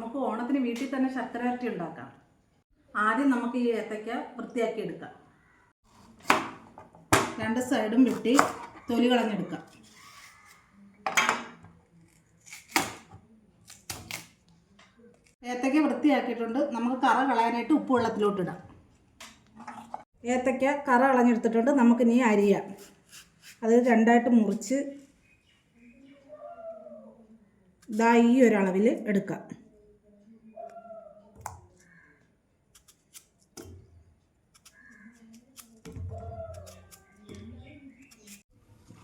നമുക്ക് ഓണത്തിന് വീട്ടിൽ തന്നെ ശർക്കര ഇരട്ടി ഉണ്ടാക്കാം. ആദ്യം നമുക്ക് ഈ ഏത്തയ്ക്ക വൃത്തിയാക്കി എടുക്കാം. രണ്ട് സൈഡും വെട്ടി തൊലി കളഞ്ഞെടുക്കാം. ഏത്തയ്ക്ക വൃത്തിയാക്കിയിട്ടുണ്ട്. നമുക്ക് കറ കളയാനായിട്ട് ഉപ്പ് വെള്ളത്തിലോട്ടിടാം ഏത്തയ്ക്ക കറ കളഞ്ഞെടുത്തിട്ടുണ്ട്. നമുക്കിനി അരിയാം. അത് രണ്ടായിട്ട് മുറിച്ച് ഇതാ ഈ ഒരളവിൽ എടുക്കാം.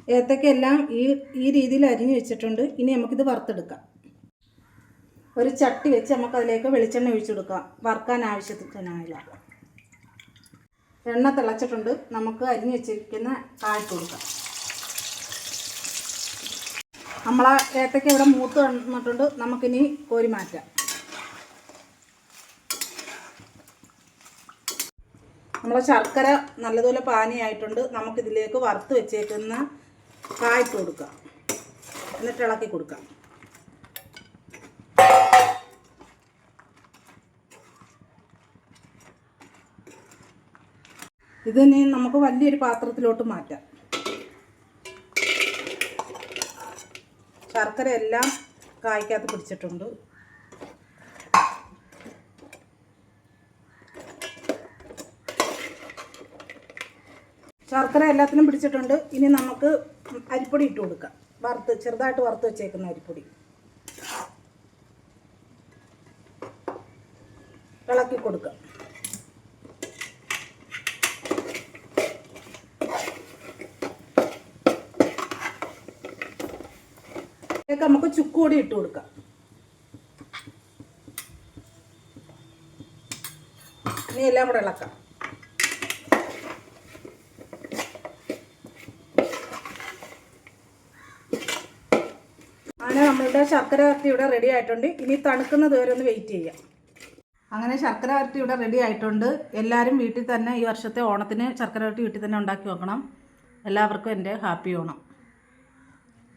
ഏത്തയ്ക്കെല്ലാം ഈ ഈ രീതിയിൽ അരിഞ്ഞു വെച്ചിട്ടുണ്ട്. ഇനി നമുക്കിത് വറുത്തെടുക്കാം. ഒരു ചട്ടി വെച്ച് നമുക്കതിലേക്ക് വെളിച്ചെണ്ണ ഒഴിച്ചു കൊടുക്കാം. വറുക്കാൻ ആവശ്യത്തിനായില്ല. എണ്ണ തിളച്ചിട്ടുണ്ട്. നമുക്ക് അരിഞ്ഞു വെച്ചിരിക്കുന്ന കാഴ്ച കൊടുക്കാം. നമ്മളെ ഏത്തക്ക ഇവിടെ മൂത്ത് വന്നിട്ടുണ്ട്. നമുക്കിനി കോരി മാറ്റാം. നമ്മളെ ശർക്കര നല്ലതുപോലെ പാനിയായിട്ടുണ്ട്. നമുക്കിതിലേക്ക് വറുത്ത് വെച്ചേക്കുന്ന കായ്ക്ക് കൊടുക്കുക എന്നിട്ട് ഇളക്കി കൊടുക്കാം. ഇത് ഇനി നമുക്ക് വലിയൊരു പാത്രത്തിലോട്ട് മാറ്റാം. ശർക്കര എല്ലാം കായ്ക്കകത്ത് പിടിച്ചിട്ടുണ്ട്. ശർക്കര എല്ലാത്തിനും പിടിച്ചിട്ടുണ്ട്. ഇനി നമുക്ക് അരിപ്പൊടി ഇട്ട് കൊടുക്കുക വറുത്ത് ചെറുതായിട്ട് വറുത്ത് വെച്ചേക്കുന്ന അരിപ്പൊടി. ഇളക്കി കൊടുക്കുക ഇതിലേക്ക് നമുക്ക് ചുക്ക് പൊടി ഇട്ട് കൊടുക്കാം. ഇനി എല്ലാം കൂടെ ഇളക്കാം. അങ്ങനെ നമ്മളുടെ ശർക്കര വരട്ടി ഇവിടെ റെഡി ആയിട്ടുണ്ട്. ഇനി തണുക്കുന്നത് വരെ ഒന്ന് വെയിറ്റ് ചെയ്യാം. അങ്ങനെ ശർക്കര വരട്ടി ഇവിടെ റെഡി ആയിട്ടുണ്ട്. എല്ലാവരും വീട്ടിൽ തന്നെ ഈ വർഷത്തെ ഓണത്തിന് ശർക്കര വരട്ടി വീട്ടിൽ തന്നെ ഉണ്ടാക്കി വെക്കണം. എല്ലാവർക്കും എന്റെ ഹാപ്പി ഓണം.